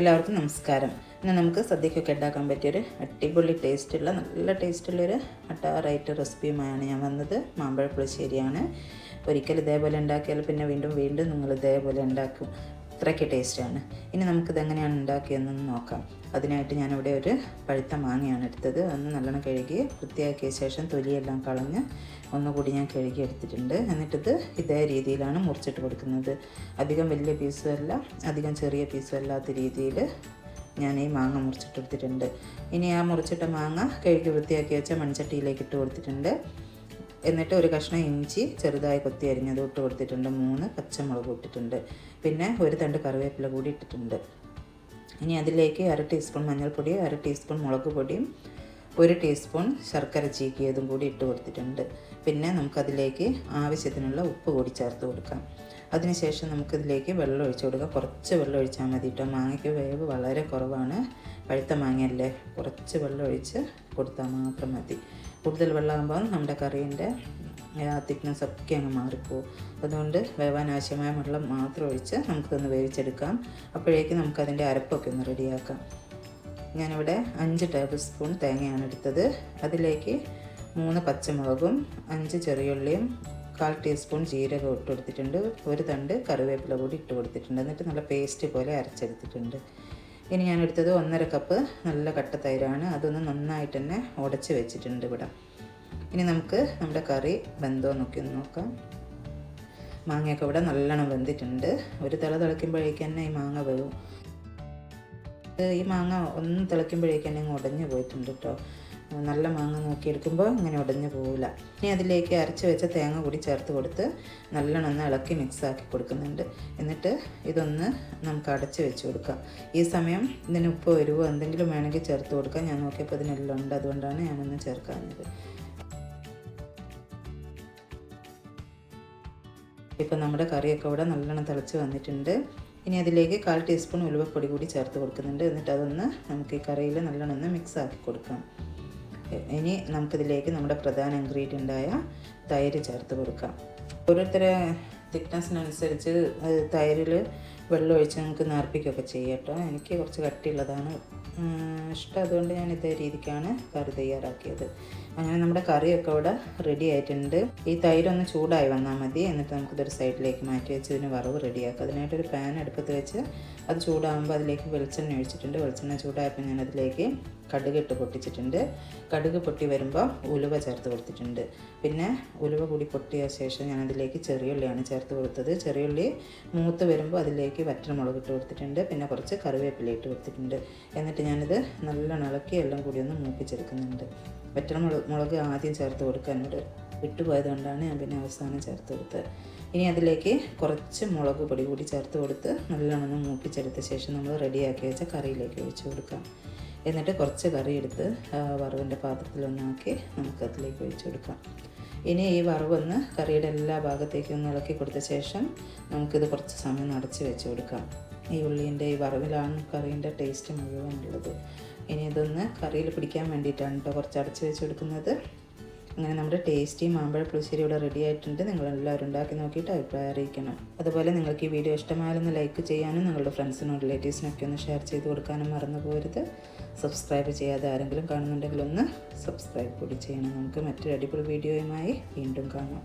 എല്ലാവർക്കും നമസ്കാരം. ഇന്ന് നമുക്ക് സദ്യക്കൊക്കെ ഉണ്ടാക്കാൻ പറ്റിയൊരു അടിപൊളി ടേസ്റ്റുള്ള നല്ല ടേസ്റ്റുള്ളൊരു അട്ടാറായിട്ട് റെസിപ്പിയുമായാണ് ഞാൻ വന്നത്. മാമ്പഴ പുളിശ്ശേരിയാണ്. ഒരിക്കൽ ഇതേപോലെ ഉണ്ടാക്കിയാൽ പിന്നെ വീണ്ടും വീണ്ടും നിങ്ങൾ ഇതേപോലെ ഉണ്ടാക്കും. അത്രയ്ക്ക് ടേസ്റ്റാണ്. ഇനി നമുക്കിത് എങ്ങനെയാണ് ഉണ്ടാക്കിയതെന്ന് നോക്കാം. അതിനായിട്ട് ഞാനിവിടെ ഒരു പഴുത്ത മാങ്ങയാണ് എടുത്തത്. ഒന്ന് നല്ലോണം കഴുകി വൃത്തിയാക്കിയ ശേഷം തൊലിയെല്ലാം കളഞ്ഞ് ഒന്നുകൂടി ഞാൻ കഴുകി എടുത്തിട്ടുണ്ട്. എന്നിട്ടിത് ഇതേ രീതിയിലാണ് മുറിച്ചിട്ട് കൊടുക്കുന്നത്. അധികം വലിയ പീസും അല്ല അധികം ചെറിയ പീസും അല്ലാത്ത രീതിയിൽ ഞാൻ ഈ മാങ്ങ മുറിച്ചിട്ടെടുത്തിട്ടുണ്ട് ഇനി ആ മുറിച്ചിട്ട മാങ്ങ കഴുകി വൃത്തിയാക്കി വെച്ച മൺചട്ടിയിലേക്ക് ഇട്ട് കൊടുത്തിട്ടുണ്ട്. എന്നിട്ട് ഒരു കഷ്ണം ഇഞ്ചി ചെറുതായി കൊത്തി അരിഞ്ഞത് ഇട്ട് കൊടുത്തിട്ടുണ്ട്. മൂന്ന് പച്ചമുളക് ഇട്ടിട്ടുണ്ട്. പിന്നെ ഒരു തണ്ട് കറിവേപ്പില കൂടി ഇട്ടിട്ടുണ്ട്. ഇനി അതിലേക്ക് അര ടീസ്പൂൺ മഞ്ഞൾപ്പൊടി അര ടീസ്പൂൺ മുളക് പൊടിയും ഒരു ടീസ്പൂൺ ശർക്കര ചീക്കിയതും കൂടി ഇട്ട് കൊടുത്തിട്ടുണ്ട്. പിന്നെ നമുക്കതിലേക്ക് ആവശ്യത്തിനുള്ള ഉപ്പ് കൂടി ചേർത്ത് കൊടുക്കാം. അതിനുശേഷം നമുക്കിതിലേക്ക് വെള്ളം ഒഴിച്ചു കൊടുക്കാം. കുറച്ച് വെള്ളം ഒഴിച്ചാൽ മതി കേട്ടോ. മാങ്ങയ്ക്ക് വേവ് വളരെ കുറവാണ്. പഴുത്ത മാങ്ങയല്ലേ? കുറച്ച് വെള്ളം ഒഴിച്ച് കൊടുത്താൽ മാത്രം മതി. കൂടുതൽ വെള്ളമാകുമ്പോൾ നമ്മുടെ കറീന്റെ തിക്നെസ് ഒക്കെ അങ്ങ് മാറിപ്പോവും. അതുകൊണ്ട് വേവാൻ ആവശ്യമായ വെള്ളം മാത്രം ഒഴിച്ച് നമുക്കൊന്ന് വേവിച്ചെടുക്കാം. അപ്പോഴേക്കും നമുക്കതിന്റെ അരപ്പൊക്കെ ഒന്ന് റെഡിയാക്കാം ഞാനിവിടെ അഞ്ച് ടേബിൾ സ്പൂൺ തേങ്ങയാണ് എടുത്തത്. അതിലേക്ക് മൂന്ന് പച്ചമുളകും അഞ്ച് ചെറിയുള്ളിയും കാൽ ടീസ്പൂൺ ജീരകം ഇട്ട് കൊടുത്തിട്ടുണ്ട്. ഒരു തണ്ട് കറിവേപ്പില കൂടി ഇട്ട് കൊടുത്തിട്ടുണ്ട്. എന്നിട്ട് നല്ല പേസ്റ്റ് പോലെ അരച്ചെടുത്തിട്ടുണ്ട്. ഇനി ഞാൻ എടുത്തത് ഒന്നര കപ്പ് നല്ല കട്ട തൈരാണ്. അതൊന്ന് നന്നായിട്ട് തന്നെ ഉടച്ച് വെച്ചിട്ടുണ്ട് ഇവിടെ. ഇനി നമുക്ക് നമ്മുടെ കറി ബന്ധോ നോക്കി നോക്കാം. മാങ്ങയൊക്കെ ഇവിടെ നല്ലോണം വെന്തിട്ടുണ്ട്. ഒരു തിള തിളയ്ക്കുമ്പോഴേക്കും തന്നെ ഈ മാങ്ങ വേവും. ഈ മാങ്ങ ഒന്ന് തിളയ്ക്കുമ്പോഴേക്ക് അങ്ങ് ഉടഞ്ഞു പോയിട്ടുണ്ട് കേട്ടോ നല്ല മാങ്ങ നോക്കിയെടുക്കുമ്പോൾ ഇങ്ങനെ ഉടഞ്ഞു പോവില്ല. ഇനി അതിലേക്ക് അരച്ച് വെച്ച തേങ്ങ കൂടി ചേർത്ത് കൊടുത്ത് നല്ലോണം ഒന്ന് ഇളക്കി മിക്സ് ആക്കി കൊടുക്കുന്നുണ്ട്. എന്നിട്ട് ഇതൊന്ന് നമുക്ക് അടച്ച് വെച്ച് കൊടുക്കാം. ഈ സമയം ഇതിന് ഉപ്പ് വരുവോ എന്തെങ്കിലും വേണമെങ്കിൽ ചേർത്ത് കൊടുക്കാം. ഞാൻ നോക്കിയപ്പോൾ ഇതിനെല്ലാം ഉണ്ട്. അതുകൊണ്ടാണ് ഞാനൊന്ന് ചേർക്കാഞ്ഞത്. ഇപ്പം നമ്മുടെ കറിയൊക്കെ ഇവിടെ നല്ലോണം തിളച്ച് വന്നിട്ടുണ്ട്. ഇനി അതിലേക്ക് കാൽ ടീസ്പൂൺ ഉലുവപ്പൊടി കൂടി ചേർത്ത് കൊടുക്കുന്നുണ്ട്. എന്നിട്ട് അതൊന്ന് നമുക്ക് ഈ കറിയിൽ നല്ലോണം ഒന്ന് മിക്സ് ആക്കി കൊടുക്കാം. ഇനി നമുക്കിതിലേക്ക് നമ്മുടെ പ്രധാന ഇൻഗ്രീഡിയന്റായ തൈര് ചേർത്ത് കൊടുക്കാം. ഓരോരുത്തരെ തിക്നെസ്സിനനുസരിച്ച് തൈരിൽ വെള്ളം ഒഴിച്ച് നമുക്ക് നേർപ്പിക്കുകയൊക്കെ ചെയ്യാം എനിക്ക് കുറച്ച് കട്ടിയുള്ളതാണ് ഇഷ്ടം. അതുകൊണ്ട് ഞാൻ ഇതേ രീതിക്കാണ് കറി തയ്യാറാക്കിയത്. അങ്ങനെ നമ്മുടെ കറിയൊക്കെ ഇവിടെ റെഡി ആയിട്ടുണ്ട്. ഈ തൈരൊന്ന് ചൂടായി വന്നാൽ മതി. എന്നിട്ട് നമുക്കിതൊരു സൈഡിലേക്ക് മാറ്റി വെച്ച് ഇതിന് വറവ് റെഡിയാക്കാം അതിനായിട്ടൊരു പാൻ അടുപ്പത്ത് വെച്ച് അത് ചൂടാകുമ്പോൾ അതിലേക്ക് വെളിച്ചെണ്ണ ഒഴിച്ചിട്ടുണ്ട്. വെളിച്ചെണ്ണ ചൂടായപ്പോൾ ഞാൻ അതിലേക്ക് കടുക് ഇട്ട് പൊട്ടിച്ചിട്ടുണ്ട്. കടുക് പൊട്ടി വരുമ്പോൾ ഉലുവ ചേർത്ത് കൊടുത്തിട്ടുണ്ട്. പിന്നെ ഉലുവ കൂടി പൊട്ടിയ ശേഷം ഞാൻ അതിലേക്ക് ചെറിയുള്ളിയാണ് ചേർത്ത് കൊടുത്തത്. ചെറിയുള്ളി മൂത്ത് വരുമ്പോൾ അതിലേക്ക് വറ്റൽമുളക് ഇട്ട് കൊടുത്തിട്ടുണ്ട്. പിന്നെ കുറച്ച് കറിവേപ്പില ഇട്ട് കൊടുത്തിട്ടുണ്ട്. എന്നിട്ട് ഞാനിത് നല്ലോണം ഇളക്കി എല്ലാം കൂടി ഒന്ന് മൂപ്പിച്ചെടുക്കുന്നുണ്ട്. വറ്റൽമുളക് മുളക് ആദ്യം ചേർത്ത് കൊടുക്കുക ഇവിടെ വിട്ടുപോയത് കൊണ്ടാണ് ഞാൻ പിന്നെ അവസാനം ചേർത്ത് കൊടുത്തത്. ഇനി അതിലേക്ക് കുറച്ച് മുളക് പൊടി കൂടി ചേർത്ത് കൊടുത്ത് നല്ലോണം മൂപ്പിച്ചെടുത്ത ശേഷം നമ്മൾ റെഡിയാക്കി വെച്ച കറിയിലേക്ക് ഒഴിച്ചു കൊടുക്കാം. എന്നിട്ട് കുറച്ച് കറി എടുത്ത് വറവിന്റെ പാത്രത്തിലൊന്നാക്കി നമുക്ക് അതിലേക്ക് ഒഴിച്ചു കൊടുക്കാം. ഇനി ഈ വറവൊന്ന് കറിയുടെ എല്ലാ ഭാഗത്തേക്കും ഒന്ന് ഇളക്കി കൊടുത്ത ശേഷം നമുക്കിത് കുറച്ച് സമയം അടച്ച് വെച്ച് കൊടുക്കാം. ഈ ഉള്ളീന്റെ ഈ വറവിലാണ് കറീന്റെ ടേസ്റ്റ് മുഴുവൻ ഉള്ളത്. ഇനി ഇതൊന്ന് കറിയിൽ പിടിക്കാൻ വേണ്ടിയിട്ടാണ് കേട്ടോ കുറച്ച് അടച്ച് വെച്ച് കൊടുക്കുന്നത് അങ്ങനെ നമ്മുടെ ടേസ്റ്റി മാമ്പഴ പുളിശ്ശേരി ഇവിടെ റെഡി ആയിട്ടുണ്ട്. നിങ്ങളെല്ലാവരും ഉണ്ടാക്കി നോക്കിയിട്ട് അഭിപ്രായം അറിയിക്കണം. അതുപോലെ നിങ്ങൾക്ക് ഈ വീഡിയോ ഇഷ്ടമായാലൊന്ന് ലൈക്ക് ചെയ്യാനും നിങ്ങളുടെ ഫ്രണ്ട്സിനും റിലേറ്റീവ്സിനൊക്കെ ഒന്ന് ഷെയർ ചെയ്ത് കൊടുക്കാനും മറന്നു പോരുത്. സബ്സ്ക്രൈബ് ചെയ്യാതെ ആരെങ്കിലും കാണുന്നുണ്ടെങ്കിൽ ഒന്ന് സബ്സ്ക്രൈബ് കൂടി ചെയ്യണം. നമുക്ക് മറ്റൊരു അടിപൊളി വീഡിയോയുമായി വീണ്ടും കാണാം.